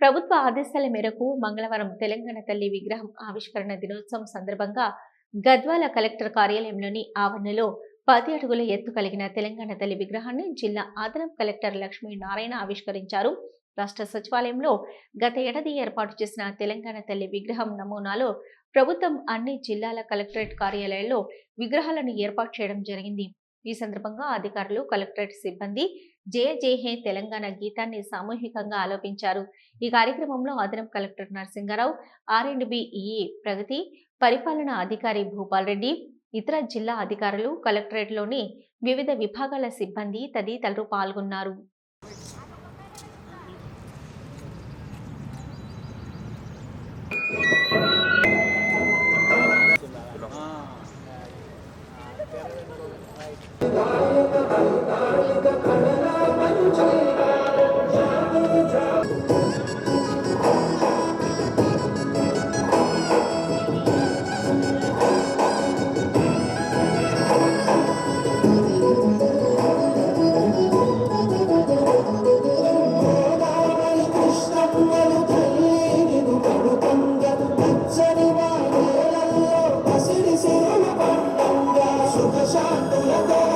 ప్రభుత్వ ఆదేశాల మేరకు మంగళవారం తెలంగాణ తల్లి విగ్రహం ఆవిష్కరణ దినోత్సవం సందర్భంగా గద్వాల కలెక్టర్ కార్యాలయంలోని ఆవరణలో పది అడుగుల ఎత్తు కలిగిన తెలంగాణ తల్లి విగ్రహాన్ని జిల్లా అదనపు కలెక్టర్ లక్ష్మీ నారాయణ ఆవిష్కరించారు. రాష్ట్ర సచివాలయంలో గత ఏడాది ఏర్పాటు చేసిన తెలంగాణ తల్లి విగ్రహం నమూనాలో ప్రభుత్వం అన్ని జిల్లాల కలెక్టరేట్ కార్యాలయాల్లో విగ్రహాలను ఏర్పాటు చేయడం జరిగింది. ఈ సందర్భంగా అధికారులు కలెక్టరేట్ సిబ్బంది జే జే హే తెలంగాణ గీతాన్ని సామూహికంగా ఆలోపించారు. ఈ కార్యక్రమంలో అదనపు collector Narasingarao R and B ప్రగతి పరిపాలనా అధికారి భూపాల్ రెడ్డి ఇతర జిల్లా అధికారులు కలెక్టరేట్లోని వివిధ విభాగాల సిబ్బంది తదితరులు పాల్గొన్నారు. Right. Santo,